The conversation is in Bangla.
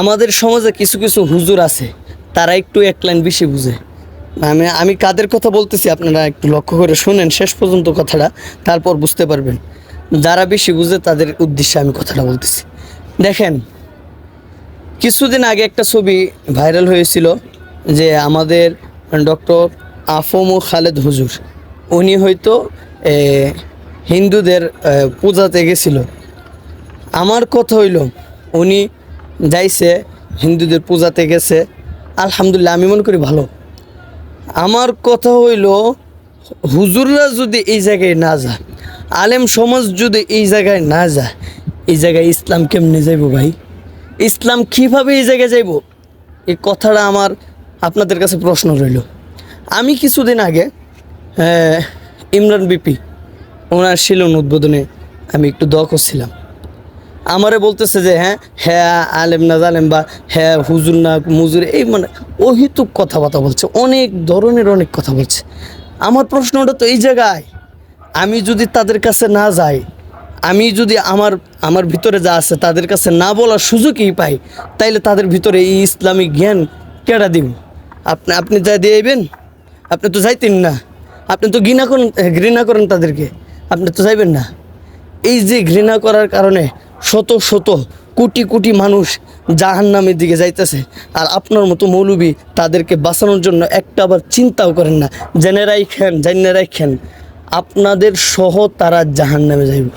আমাদের সমাজে কিছু কিছু হুজুর আছে, তারা একটু এক লাইন বেশি বুঝে। আমি আমি কাদের কথা বলতেছি আপনারা একটু লক্ষ্য করে শুনেন, শেষ পর্যন্ত কথাটা, তারপর বুঝতে পারবেন। যারা বেশি বুঝে তাদের উদ্দেশ্যে আমি কথাটা বলতেছি। দেখেন, কিছুদিন আগে একটা ছবি ভাইরাল হয়েছিল যে আমাদের ডক্টর আফম খালেদ হুজুর, উনি হয়তো হিন্দুদের পূজাতে গেছিল। আমার কথা হইল, উনি যাইছে, হিন্দুদের পূজাতে গেছে। আলহামদুলিল্লাহ, আমি মনে করি ভালো। আমার কথা হইল, হুজুররা যদি এই জায়গায় না যায়, আলেম সমাজ যদি এই জায়গায় না যায়, এই জায়গায় ইসলাম কেমনে যাইব ভাই? ইসলাম কীভাবে এই জায়গায় যাইব? এই কথাটা আমার আপনাদের কাছে প্রশ্ন রইল। আমি কিছুদিন আগে ইমরান বিপি, ওনার শিলন উদ্বোধনে আমি একটু দোয়া করছিলাম। আমারে বলতেছে যে হ্যাঁ হ্যাঁ আলেম না জালেম বা হ্যাঁ হুজুর না মুজুর। এই মানে অহিতুক কথাবার্তা বলছে, অনেক ধরনের অনেক কথা বলছে। আমার প্রশ্নটা তো এই জায়গায় আমি যদি তাদের কাছে না যাই, আমি যদি আমার আমার ভিতরে যা আছে তাদের কাছে না বলার সুযোগই পাই, তাইলে তাদের ভিতরে এই ইসলামিক জ্ঞান কেডা দিব আপনি আপনি যা দিয়েবেন আপনি তো যাইতেন না। আপনি তো ঘৃণা করেন ঘৃণা করেন তাদেরকে, আপনি তো যাইবেন না। এই যে ঘৃণা করার কারণে শত শত কোটি কোটি মানুষ জাহান নামের দিকে যাইতেছে। আর আপনার মতো মৌলবী তাদেরকে বাঁচানোর জন্য একটা আবার চিন্তাও করেন না। জেনে রাইখেন জেনে রাইখেন, আপনাদের সহ তারা জাহান নামে যাইব।